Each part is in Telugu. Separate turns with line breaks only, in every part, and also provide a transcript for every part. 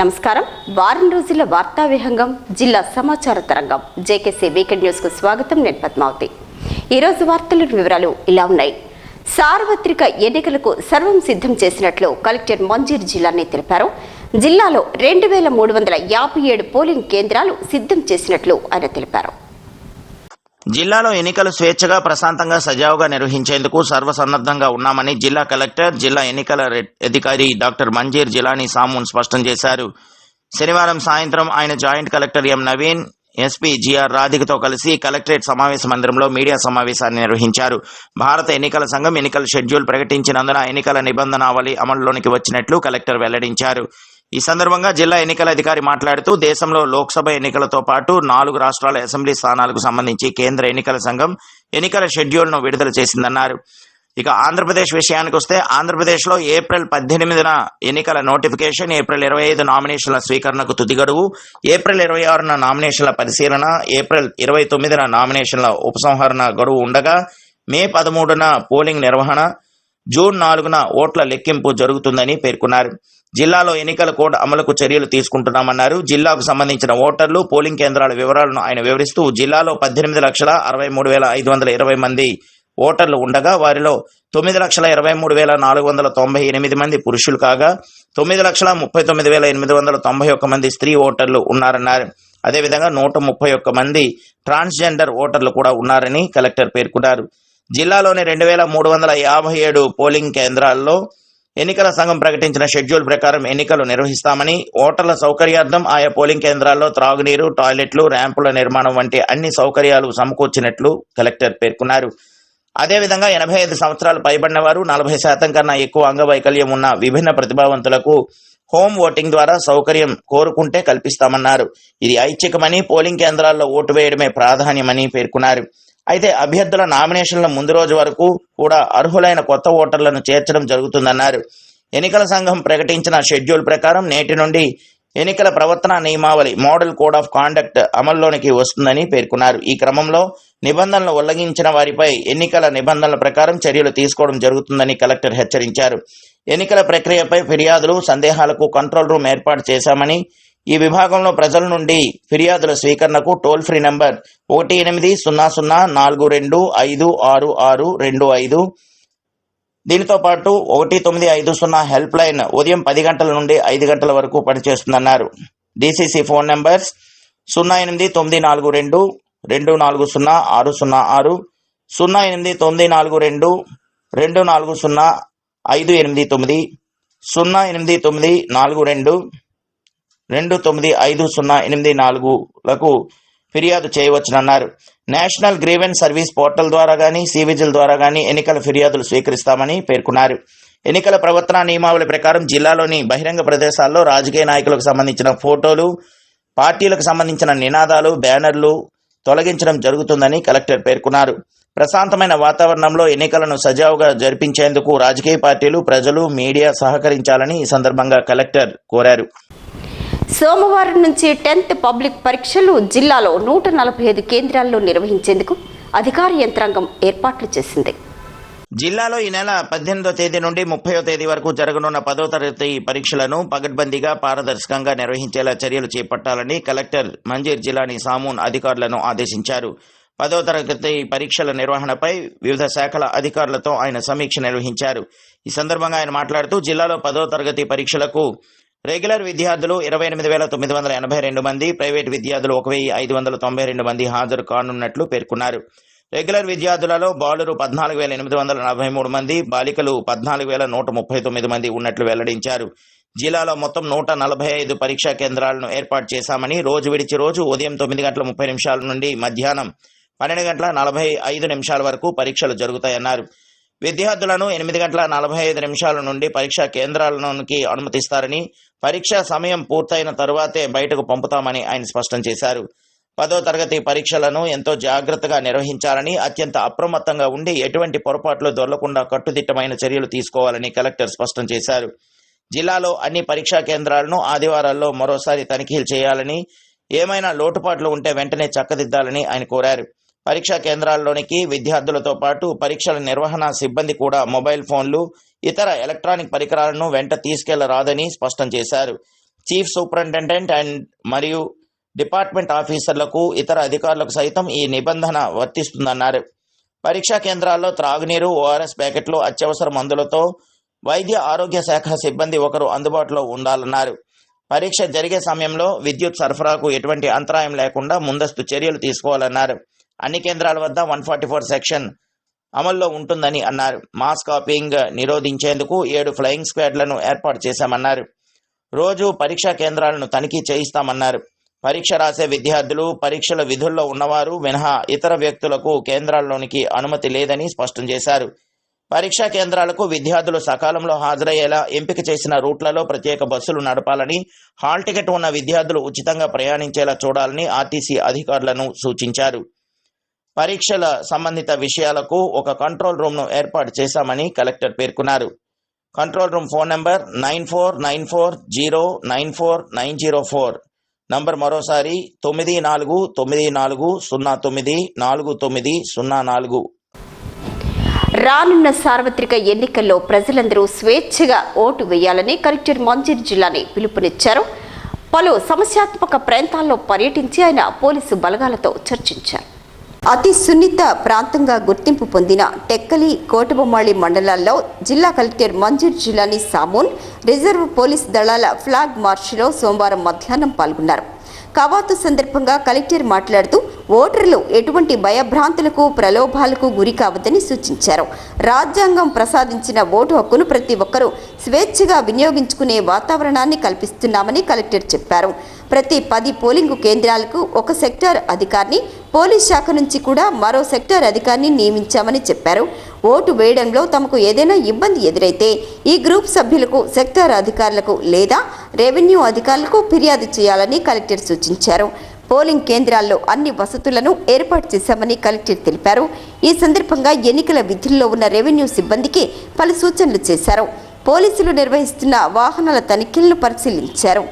నమస్కారం. వారం రోజుల వార్తా విహంగం జిల్లా సమాచార తరంగం. జేకేసీ వీకెండ్ న్యూస్కు స్వాగతం నేను పద్మావతి. ఈరోజు వార్తల వివరాలు ఇలా ఉన్నాయి. సార్వత్రిక ఎన్నికలకు సర్వం సిద్ధం చేసినట్లు కలెక్టర్ మంజీర్ జిల్లాని తెలిపారు. జిల్లాలో రెండు వేల మూడు వందల యాభై ఏడు పోలింగ్ కేంద్రాలు సిద్ధం చేసినట్లు ఆయన తెలిపారు.
జిల్లాలో ఎన్నికలు స్వేచ్ఛగా ప్రశాంతంగా సజావుగా నిర్వహించేందుకు సర్వసన్నద్ధంగా ఉన్నామని జిల్లా కలెక్టర్ జిల్లా ఎన్నికల అధికారి డాక్టర్ మంజీర్ జిలానీ సామూన్ స్పష్టం చేశారు. శనివారం సాయంత్రం ఆయన joint collector M Naveen SP GR రాధికతో కలిసి కలెక్టరేట్ సమావేశ మందిరంలో మీడియా సమావేశాన్ని నిర్వహించారు. భారత ఎన్నికల సంఘం ఎన్నికల షెడ్యూల్ ప్రకటించినందున ఎన్నికల నిబంధనావళి అమలులోనికి వచ్చినట్లు కలెక్టర్ వెల్లడించారు. ఈ సందర్భంగా జిల్లా ఎన్నికల అధికారి మాట్లాడుతూ దేశంలో లోక్సభ ఎన్నికలతో పాటు నాలుగు రాష్ట్రాల అసెంబ్లీ స్థానాలకు సంబంధించి కేంద్ర ఎన్నికల సంఘం ఎన్నికల షెడ్యూల్ను విడుదల చేసిందన్నారు. ఇక ఆంధ్రప్రదేశ్ విషయానికి వస్తే ఆంధ్రప్రదేశ్లో ఏప్రిల్ పద్దెనిమిదిన ఎన్నికల నోటిఫికేషన్ ఏప్రిల్ ఇరవై ఐదు నామినేషన్ల స్వీకరణకు తుది గడువు ఏప్రిల్ ఇరవై ఆరున నామినేషన్ల పరిశీలన ఏప్రిల్ ఇరవై తొమ్మిదిన నామినేషన్ల ఉపసంహరణ గడువు ఉండగా మే పదమూడున పోలింగ్ నిర్వహణ జూన్ నాలుగున ఓట్ల లెక్కింపు జరుగుతుందని పేర్కొన్నారు. జిల్లాలో ఎన్నికల కోడ్ అమలుకు చర్యలు తీసుకుంటున్నామన్నారు. జిల్లాకు సంబంధించిన ఓటర్లు పోలింగ్ కేంద్రాల వివరాలను ఆయన వివరిస్తూ జిల్లాలో పద్దెనిమిది లక్షల అరవై మూడు వేల ఐదు వందల ఇరవై మంది ఓటర్లు ఉండగా వారిలో తొమ్మిది లక్షల ఇరవై మూడు వేల నాలుగు వందల తొంభై ఎనిమిది మంది పురుషులు కాగా తొమ్మిది లక్షల ముప్పై తొమ్మిది వేల ఎనిమిది వందల తొంభై ఒక్క మంది స్త్రీ ఓటర్లు ఉన్నారన్నారు. అదేవిధంగా నూట ముప్పై ఒక్క మంది ట్రాన్స్జెండర్ ఓటర్లు కూడా ఉన్నారని కలెక్టర్ పేర్కొన్నారు. జిల్లాలోని రెండు వేల మూడు వందల యాభై ఏడు పోలింగ్ కేంద్రాల్లో ఎన్నికల సంఘం ప్రకటించిన షెడ్యూల్ ప్రకారం ఎన్నికలు నిర్వహిస్తామని ఓటర్ల సౌకర్యార్థం ఆయా పోలింగ్ కేంద్రాల్లో త్రాగునీరు టాయిలెట్లు ర్యాంపుల నిర్మాణం వంటి అన్ని సౌకర్యాలు సమకూర్చినట్లు కలెక్టర్ పేర్కొన్నారు. అదేవిధంగా ఎనభై ఐదు సంవత్సరాలు పైబడిన వారు నలభై శాతం కన్నా ఎక్కువ అంగవైకల్యం ఉన్న విభిన్న ప్రతిభావంతులకు హోమ్ ఓటింగ్ ద్వారా సౌకర్యం కోరుకుంటే కల్పిస్తామన్నారు. ఇది ఐచ్ఛికమని పోలింగ్ కేంద్రాల్లో ఓటు వేయడమే ప్రాధాన్యమని పేర్కొన్నారు. అయితే అభ్యర్థుల నామినేషన్ల ముందు రోజు వరకు కూడా అర్హులైన కొత్త ఓటర్లను చేర్చడం జరుగుతుందన్నారు. ఎన్నికల సంఘం ప్రకటించిన షెడ్యూల్ ప్రకారం నేటి నుండి ఎన్నికల ప్రవర్తన నియమావళి మోడల్ కోడ్ ఆఫ్ కాండక్ట్ అమల్లోనికి వస్తుందని పేర్కొన్నారు. ఈ క్రమంలో నిబంధనలు ఉల్లంఘించిన వారిపై ఎన్నికల నిబంధనల ప్రకారం చర్యలు తీసుకోవడం జరుగుతుందని కలెక్టర్ హెచ్చరించారు. ఎన్నికల ప్రక్రియపై ఫిర్యాదులు సందేహాలకు కంట్రోల్ రూమ్ ఏర్పాటు చేశామని ఈ విభాగంలో ప్రజల నుండి ఫిర్యాదుల స్వీకరణకు టోల్ ఫ్రీ నంబర్ ఒకటి ఎనిమిది సున్నా సున్నా నాలుగు రెండు ఐదు ఆరు ఆరు రెండు ఐదు. దీనితో పాటు ఒకటి తొమ్మిది ఐదు సున్నా హెల్ప్ లైన్ ఉదయం పది గంటల నుండి ఐదు గంటల వరకు పనిచేస్తుందన్నారు. డీసీసీ ఫోన్ నెంబర్స్ సున్నా ఎనిమిది తొమ్మిది నాలుగు రెండు రెండు నాలుగు సున్నా ఆరు సున్నా ఆరు సున్నా ఎనిమిది తొమ్మిది నాలుగు రెండు రెండు నాలుగు సున్నా ఐదు ఎనిమిది తొమ్మిది సున్నా ఎనిమిది తొమ్మిది నాలుగు రెండు రెండు తొమ్మిది ఐదు సున్నా ఎనిమిది నాలుగులకు ఫిర్యాదు చేయవచ్చునన్నారు. నేషనల్ గ్రీవెన్స్ సర్వీస్ పోర్టల్ ద్వారా కానీ సివిజిల్ ద్వారా కానీ ఎన్నికల ఫిర్యాదులు స్వీకరిస్తామని పేర్కొన్నారు. ఎన్నికల ప్రవర్తన నియమావళి ప్రకారం జిల్లాలోని బహిరంగ ప్రదేశాల్లో రాజకీయ నాయకులకు సంబంధించిన ఫోటోలు పార్టీలకు సంబంధించిన నినాదాలు బ్యానర్లు తొలగించడం జరుగుతుందని కలెక్టర్ పేర్కొన్నారు. ప్రశాంతమైన వాతావరణంలో ఎన్నికలను సజావుగా జరిపించేందుకు రాజకీయ పార్టీలు ప్రజలు మీడియా సహకరించాలని ఈ సందర్భంగా కలెక్టర్ కోరారు.
సోమవారం నుంచి టెన్త్ పబ్లిక్ పరీక్షలు జిల్లాలో నూట నలభై ఐదు కేంద్రాల్లో నిర్వహించేందుకు అధికార యంత్రాంగం ఏర్పాట్లు చేసింది.
జిల్లాలో ఈ నెల పద్దెనిమిదో తేదీ నుండి ముప్పయో తేదీ వరకు జరగనున్న పదో తరగతి పరీక్షలను పగడ్బందీగా పారదర్శకంగా నిర్వహించేలా చర్యలు చేపట్టాలని కలెక్టర్ మంజీర్ జిలానీ సామూన్ అధికారులను ఆదేశించారు. పదో తరగతి పరీక్షల నిర్వహణపై వివిధ శాఖల అధికారులతో ఆయన సమీక్ష నిర్వహించారు. ఈ సందర్భంగా ఆయన మాట్లాడుతూ జిల్లాలో పదో తరగతి పరీక్షలకు రెగ్యులర్ విద్యార్థులు ఇరవై ఎనిమిది వేల తొమ్మిది వందల ఎనభై రెండు మంది ప్రైవేట్ విద్యార్థులు ఒక వెయ్యి ఐదు వందల తొంభై రెండు మంది హాజరు కానున్నట్లు పేర్కొన్నారు. రెగ్యులర్ విద్యార్థులలో బాలురు పద్నాలుగు వేల ఎనిమిది వందల నలభై మూడు మంది బాలికలు పద్నాలుగు వేల నూట ముప్పై తొమ్మిది మంది ఉన్నట్లు వెల్లడించారు. జిల్లాలో మొత్తం నూట నలభై ఐదు పరీక్షా కేంద్రాలను ఏర్పాటు చేశామని రోజు విడిచి రోజు ఉదయం తొమ్మిది గంటల ముప్పై నిమిషాల నుండి మధ్యాహ్నం పన్నెండు గంటల నలభై ఐదు నిమిషాల వరకు పరీక్షలు జరుగుతాయన్నారు. విద్యార్థులను ఎనిమిది గంటల నలభై ఐదు నిమిషాల నుండి పరీక్షా కేంద్రాలలోనికి అనుమతిస్తారని పరీక్ష సమయం పూర్తయిన తరువాతే బయటకు పంపుతామని ఆయన స్పష్టం చేశారు. పదో తరగతి పరీక్షలను ఎంతో జాగ్రత్తగా నిర్వహించాలని అత్యంత అప్రమత్తంగా ఉండి ఎటువంటి పొరపాట్లు దొరలకుండా కట్టుదిట్టమైన చర్యలు తీసుకోవాలని కలెక్టర్ స్పష్టం చేశారు. జిల్లాలో అన్ని పరీక్షా కేంద్రాలను ఆదివారాల్లో మరోసారి తనిఖీలు చేయాలని ఏమైనా లోటుపాట్లు ఉంటే వెంటనే చక్కదిద్దాలని ఆయన కోరారు. పరీక్షా కేంద్రాల్లోనికి విద్యార్థులతో పాటు పరీక్షల నిర్వహణ సిబ్బంది కూడా మొబైల్ ఫోన్లు ఇతర ఎలక్ట్రానిక్ పరికరాలను వెంట తీసుకెళ్ళరాదని స్పష్టం చేశారు. చీఫ్ సూపరింటెండెంట్ అండ్ మరియు డిపార్ట్మెంట్ ఆఫీసర్లకు ఇతర అధికారులకు సైతం ఈ నిబంధన వర్తిస్తుందన్నారు. పరీక్షా కేంద్రాల్లో త్రాగునీరు ఓఆర్ఎస్ ప్యాకెట్లు అత్యవసర మందులతో వైద్య ఆరోగ్య శాఖ సిబ్బంది ఒకరు అందుబాటులో ఉండాలన్నారు. పరీక్ష జరిగే సమయంలో విద్యుత్ సరఫరాకు ఎటువంటి అంతరాయం లేకుండా ముందస్తు చర్యలు తీసుకోవాలన్నారు. అన్ని కేంద్రాల వద్ద వన్ ఫార్టీ ఫోర్ సెక్షన్ అమల్లో ఉంటుందని అన్నారు. మాస్ కాపీయింగ్ నిరోధించేందుకు ఏడు ఫ్లయింగ్ స్క్వాడ్లను ఏర్పాటు చేశామన్నారు. రోజు పరీక్షా కేంద్రాలను తనిఖీ చేయిస్తామన్నారు. పరీక్ష రాసే విద్యార్థులు పరీక్షల విధుల్లో ఉన్నవారు మినహా ఇతర వ్యక్తులకు కేంద్రాల్లోనికి అనుమతి లేదని స్పష్టం చేశారు. పరీక్షా కేంద్రాలకు విద్యార్థులు సకాలంలో హాజరయ్యేలా ఎంపిక చేసిన రూట్లలో ప్రత్యేక బస్సులు నడపాలని హాల్ టికెట్ ఉన్న విద్యార్థులు ఉచితంగా ప్రయాణించేలా చూడాలని ఆర్టీసీ అధికారులను సూచించారు. పరీక్షల సంబంధిత విషయాలకు ఒక కంట్రోల్ రూమ్ను ఏర్పాటు చేశామని కలెక్టర్ పేర్కొన్నారు. Control room phone number nine four nine four zero nine four nine zero four. Number మరోసారి తొమ్మిది నాలుగు తొమ్మిది నాలుగు సున్నా తొమ్మిది నాలుగు తొమ్మిది సున్నా నాలుగు.
రానున్న సార్వత్రిక ఎన్నికల్లో ప్రజలందరూ స్వేచ్ఛగా ఓటు వేయాలని కలెక్టర్ మంజీర్ జిల్లాని పిలుపునిచ్చారు. పలు సమస్యాత్మక ప్రాంతాల్లో పర్యటించి ఆయన పోలీసు బలగాలతో చర్చించారు. అతి సున్నిత ప్రాంతంగా గుర్తింపు పొందిన టెక్కలి కోటబొమ్మాళి మండలాల్లో జిల్లా collector Manzoor Jilani Samoon reserve police దళాల ఫ్లాగ్ మార్చ్లో సోమవారం మధ్యాహ్నం పాల్గొన్నారు. కవాతు సందర్భంగా కలెక్టర్ మాట్లాడుతూ ఓటర్లు ఎటువంటి భయభ్రాంతులకు ప్రలోభాలకు గురి కావద్దని సూచించారు. రాజ్యాంగం ప్రసాదించిన ఓటు హక్కును ప్రతి ఒక్కరూ స్వేచ్ఛగా వినియోగించుకునే వాతావరణాన్ని కల్పిస్తున్నామని కలెక్టర్ చెప్పారు. ప్రతి పది పోలింగ్ కేంద్రాలకు ఒక సెక్టార్ అధికారిని పోలీస్ శాఖ నుంచి కూడా మరో సెక్టార్ అధికారిని నియమించామని చెప్పారు. ఓటు వేయడంలో తమకు ఏదైనా ఇబ్బంది ఎదురైతే ఈ గ్రూప్ సభ్యులకు సెక్టార్ అధికారులకు లేదా రెవెన్యూ అధికారులకు ఫిర్యాదు చేయాలని కలెక్టర్ సూచించారు. పోలింగ్ కేంద్రాల్లో అన్ని వసతులను ఏర్పాటు చేశామని కలెక్టర్ తెలిపారు. ఈ సందర్భంగా ఎన్నికల విధుల్లో ఉన్న రెవెన్యూ సిబ్బందికి పలు సూచనలు చేశారు. పోలీసులు నిర్వహిస్తున్న వాహనాల తనిఖీలను పరిశీలించారు.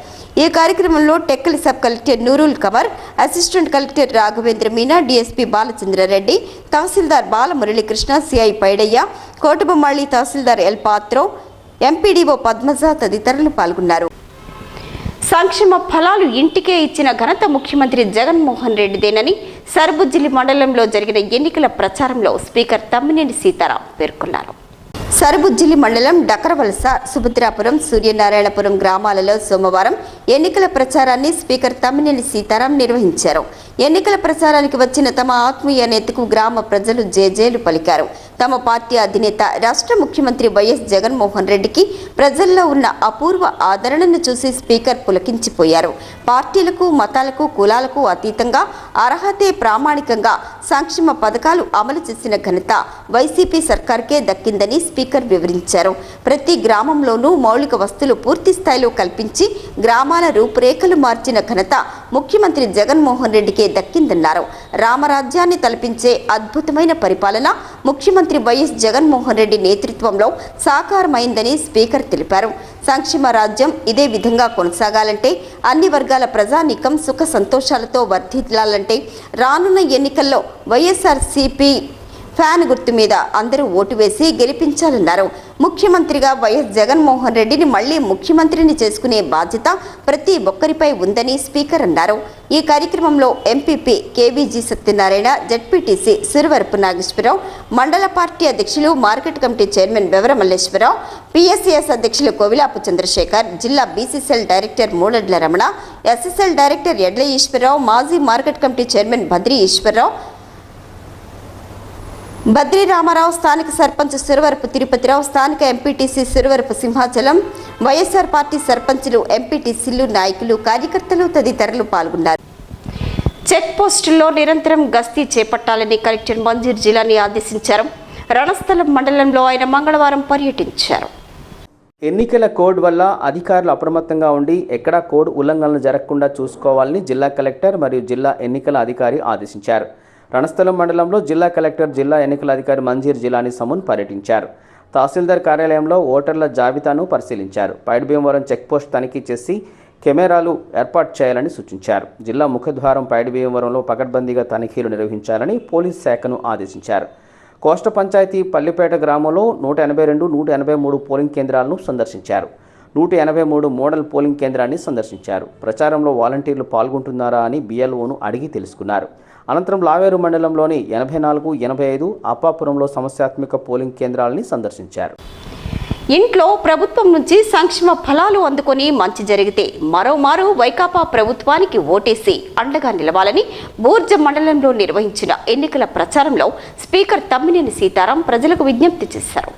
ఈ కార్యక్రమంలో Tekkali sub collector Noorul Qamar assistant collector Raghavendra Meena DSP Balachandrareddy tahsildar Balamuralikrishna CI Paidaiah Kotabommali tahsildar L Patro MPDO Padmaja తదితరులు పాల్గొన్నారు. సంక్షేమ ఫలాలు ఇంటికే ఇచ్చిన ఘనత ముఖ్యమంత్రి జగన్మోహన్ రెడ్డిదేనని సర్బుజ్జిలి మండలంలో జరిగిన ఎన్నికల ప్రచారంలో స్పీకర్ తమ్మినేని సీతారాం పేర్కొన్నారు. సరుబుజ్జిలి మండలం డకరవలస సుభద్రాపురం సూర్యనారాయణపురం గ్రామాలలో సోమవారం ఎన్నికల ప్రచారాన్ని స్పీకర్ తమ్మినేని సీతారాం నిర్వహించారు. ఎన్నికల ప్రచారానికి వచ్చిన తమ ఆత్మీయ నేతకు గ్రామ ప్రజలు జేజేలు పలికారు. తమ పార్టీ అధినేత రాష్ట్ర ముఖ్యమంత్రి వైఎస్ జగన్మోహన్ రెడ్డికి ప్రజల్లో ఉన్న అపూర్వ ఆదరణను చూసి స్పీకర్ పులకించిపోయారు. పార్టీలకు మతాలకు కులాలకు అతీతంగా అర్హతే ప్రామాణికంగా సంక్షేమ పథకాలు అమలు చేసిన ఘనత వైసీపీ సర్కార్కే దక్కిందని స్పీకర్ వివరించారు. ప్రతి గ్రామంలోనూ మౌలిక వస్తువులు పూర్తి స్థాయిలో కల్పించి గ్రామాల రూపురేఖలు మార్చిన ఘనత ముఖ్యమంత్రి జగన్మోహన్ రెడ్డికి దక్కిందన్నారు. రామరాజ్యాన్ని తలపించే అద్భుతమైన పరిపాలన ముఖ్యమంత్రి వైఎస్ జగన్మోహన్ రెడ్డి నేతృత్వంలో సాకారమైందని స్పీకర్ తెలిపారు. సంక్షేమ రాజ్యం ఇదే విధంగా కొనసాగాలంటే అన్ని వర్గాల ప్రజానీకం సుఖ సంతోషాలతో వర్ధిల్లాలంటే రానున్న ఎన్నికల్లో వైఎస్ఆర్ సిపి ఫ్యాన్ గుర్తు మీద అందరూ ఓటు వేసి గెలిపించాలన్నారు. ముఖ్యమంత్రిగా వైఎస్ జగన్మోహన్ రెడ్డిని మళ్ళీ ముఖ్యమంత్రిని చేసుకునే బాధ్యత ప్రతి ఒక్కరిపై ఉందని స్పీకర్ అన్నారు. ఈ కార్యక్రమంలో MPP KVG Satyanarayana ZPTC Siruvarapu Nageswararao మండల పార్టీ అధ్యక్షులు market committee chairman Vivaramalleswararao PSCS అధ్యక్షులు కోవిలాపు చంద్రశేఖర్ జిల్లా BCCL director Mudadla Ramana SSL director Edla Eswararao మాజీ market committee chairman Badri Eswararao Badri Ramarao స్థానిక సర్పంచ్ సిరువరపు తిరుపతిరావు స్థానిక MPTC Siruvarapu Simhachalam YSR party సర్పంచులు ఎంపీటీసీలు నాయకులు కార్యకర్తలు తదితరులు పాల్గొన్నారు. చెక్ పోస్టుల్లో నిరంతరం గస్తీ చేపట్టాలని కలెక్టర్ మంజూర్ జిల్లాని ఆదేశించారు. రణస్థలం మండలంలో ఆయన మంగళవారం పర్యటించారు.
ఎన్నికల కోడ్ వల్ల అధికారులు అప్రమత్తంగా ఉండి ఎక్కడా కోడ్ ఉల్లంఘనలు జరగకుండా చూసుకోవాలని జిల్లా కలెక్టర్ మరియు జిల్లా ఎన్నికల అధికారి ఆదేశించారు. రణస్థలం మండలంలో జిల్లా కలెక్టర్ జిల్లా ఎన్నికల అధికారి మంజీర్ జిలాని సమున్ పర్యటించారు. తహసీల్దార్ కార్యాలయంలో ఓటర్ల జాబితాను పరిశీలించారు. పైడిభీమవరం చెక్పోస్ట్ తనిఖీ చేసి కెమెరాలు ఏర్పాటు చేయాలని సూచించారు. జిల్లా ముఖద్వారం పైడిభీమవరంలో పకడ్బందీగా తనిఖీలు నిర్వహించాలని పోలీస్ శాఖను ఆదేశించారు. కోష్ట పంచాయతీ పల్లిపేట గ్రామంలో నూట ఎనభై రెండు నూట ఎనభై మూడు పోలింగ్ కేంద్రాలను సందర్శించారు. నూట ఎనభై మూడు మోడల్ పోలింగ్ కేంద్రాన్ని సందర్శించారు. ప్రచారంలో వాలంటీర్లు పాల్గొంటున్నారా అని బిఎల్ఓను అడిగి తెలుసుకున్నారు. అనంతరం లావేరు మండలంలోని ఎనభై నాలుగు ఎనభై ఐదు అప్పాపురంలో సమస్యాత్మక పోలింగ్ కేంద్రాలని సందర్శించారు.
ఇంట్లో ప్రభుత్వం నుంచి సంక్షేమ ఫలాలు అందుకొని మంచి జరిగితే మరోమారు వైకాపా ప్రభుత్వానికి ఓటేసి అండగా నిలవాలని బూర్జ మండలంలో నిర్వహించిన ఎన్నికల ప్రచారంలో స్పీకర్ తమ్మినేని సీతారాం ప్రజలకు విజ్ఞప్తి చేశారు.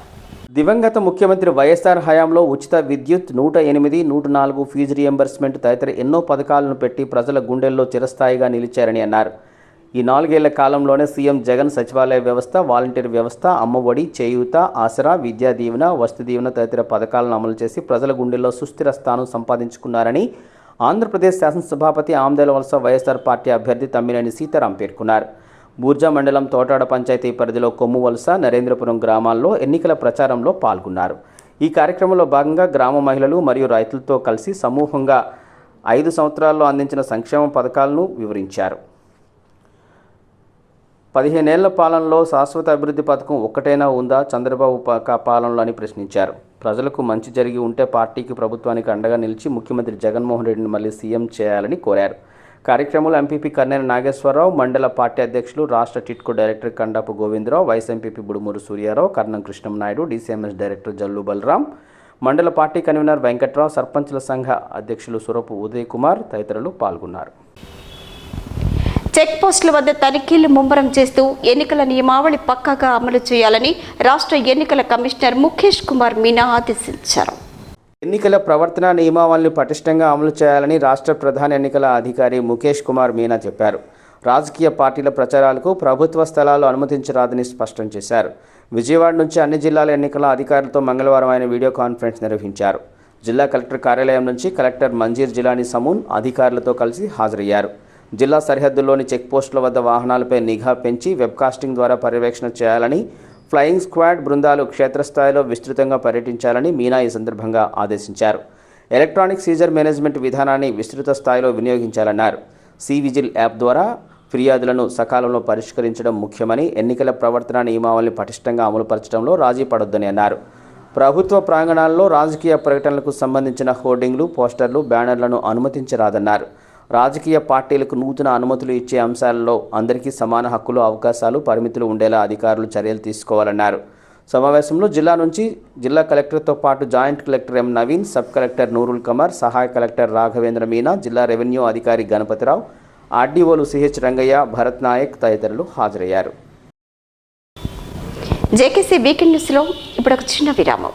దివంగత ముఖ్యమంత్రి వైఎస్ఆర్ హయాంలో ఉచిత విద్యుత్ నూట ఎనిమిది నూట నాలుగు ఫీజు రియంబర్స్మెంట్ తదితర ఎన్నో పథకాలను పెట్టి ప్రజల గుండెల్లో చిరస్థాయిగా నిలిచారని అన్నారు. ఈ నాలుగేళ్ళ కాలంలోనే సీఎం జగన్ సచివాలయ వ్యవస్థ వాలంటీర్ వ్యవస్థ అమ్మఒడి చేయూత ఆసరా విద్యా దీవెన వస్తు దీవెన తదితర పథకాలను అమలు చేసి ప్రజల గుండెల్లో సుస్థిర స్థానం సంపాదించుకున్నారని ఆంధ్రప్రదేశ్ శాసనసభాపతి ఆమ్దేల వలస వైఎస్ఆర్ పార్టీ అభ్యర్థి తమ్మినేని సీతారాం పేర్కొన్నారు. బూర్జా మండలం తోటాడ పంచాయతీ పరిధిలో కొమ్ము వలస నరేంద్రపురం గ్రామాల్లో ఎన్నికల ప్రచారంలో పాల్గొన్నారు. ఈ కార్యక్రమంలో భాగంగా గ్రామ మహిళలు మరియు రైతులతో కలిసి సమూహంగా ఐదు సంవత్సరాల్లో అందించిన సంక్షేమ పథకాలను వివరించారు. పదిహేనేళ్ళ పాలనలో శాశ్వత అభివృద్ధి పథకం ఒక్కటైనా ఉందా? చంద్రబాబు పాలనలో అని ప్రశ్నించారు. ప్రజలకు మంచి జరిగి ఉంటే పార్టీకి ప్రభుత్వానికి అండగా నిలిచి ముఖ్యమంత్రి జగన్మోహన్ రెడ్డిని మళ్ళీ సీఎం చేయాలని కోరారు. కార్యక్రమంలో ఎంపీపీ కన్నెన నాగేశ్వరరావు మండల పార్టీ అధ్యక్షులు రాష్ట్ర TIDCO director Kandapu Govindarao vice MPP Budumuru Suryarao Karnam Krishnamnaidu DCMS director Jallu Balaram మండల పార్టీ కన్వీనర్ వెంకట్రావు సర్పంచుల సంఘ అధ్యక్షులు సురపు ఉదయ్ కుమార్ తదితరులు పాల్గొన్నారు.
చెక్ పోస్టుల వద్ద తనిఖీలు ముమ్మరం చేస్తూ ఎన్నికల నియమావళి పక్కాగా అమలు చేయాలని రాష్ట్ర ఎన్నికల కమిషనర్ ముఖేష్ కుమార్ మీనా ఆదేశించారు.
ఎన్నికల ప్రవర్తన నియమావళిని పటిష్టంగా అమలు చేయాలని రాష్ట్ర ప్రధాన ఎన్నికల అధికారి ముఖేష్ కుమార్ మీనా చెప్పారు. రాజకీయ పార్టీల ప్రచారాలకు ప్రభుత్వ స్థలాలు అనుమతించరాదని స్పష్టం చేశారు. విజయవాడ నుంచి అన్ని జిల్లాల ఎన్నికల అధికారులతో మంగళవారం ఆయన వీడియో కాన్ఫరెన్స్ నిర్వహించారు. జిల్లా కలెక్టర్ కార్యాలయం నుంచి కలెక్టర్ మంజీర్ జిలానీ సమూన్ అధికారులతో కలిసి హాజరయ్యారు. జిల్లా సరిహద్దుల్లోని చెక్ పోస్టుల వద్ద వాహనాలపై నిఘా పెంచి వెబ్కాస్టింగ్ ద్వారా పర్యవేక్షణ చేయాలని ఫ్లయింగ్ స్క్వాడ్ బృందాలు క్షేత్రస్థాయిలో విస్తృతంగా పర్యటించాలని మీనా ఈ సందర్భంగా ఆదేశించారు. ఎలక్ట్రానిక్ సీజర్ మేనేజ్మెంట్ విధానాన్ని విస్తృత స్థాయిలో వినియోగించాలన్నారు. సివిజిల్ యాప్ ద్వారా ఫిర్యాదులను సకాలంలో పరిష్కరించడం ముఖ్యమని ఎన్నికల ప్రవర్తన నియమావళిని పటిష్టంగా అమలుపరచడంలో రాజీ పడొద్దని అన్నారు. ప్రభుత్వ ప్రాంగణాల్లో రాజకీయ ప్రకటనలకు సంబంధించిన హోర్డింగ్లు పోస్టర్లు బ్యానర్లను అనుమతించరాదన్నారు. రాజకీయ పార్టీలకు నూతన అనుమతులు ఇచ్చే అంశాలలో అందరికీ సమాన హక్కులు అవకాశాలు పరిమితులు ఉండేలా అధికారులు చర్యలు తీసుకోవాలన్నారు. సమావేశంలో జిల్లా నుంచి జిల్లా కలెక్టర్తో పాటు joint collector M Naveen sub collector Noorul Qamar సహాయ కలెక్టర్ రాఘవేంద్ర మీనా జిల్లా రెవెన్యూ అధికారి గణపతిరావు ఆర్డీఓలు సిహెచ్ రంగయ్య భరత్ నాయక్ తదితరులు హాజరయ్యారు.
జేకేసీ వీకెండ్ న్యూస్లో ఇప్పుడు ఒక చిన్న విరామం.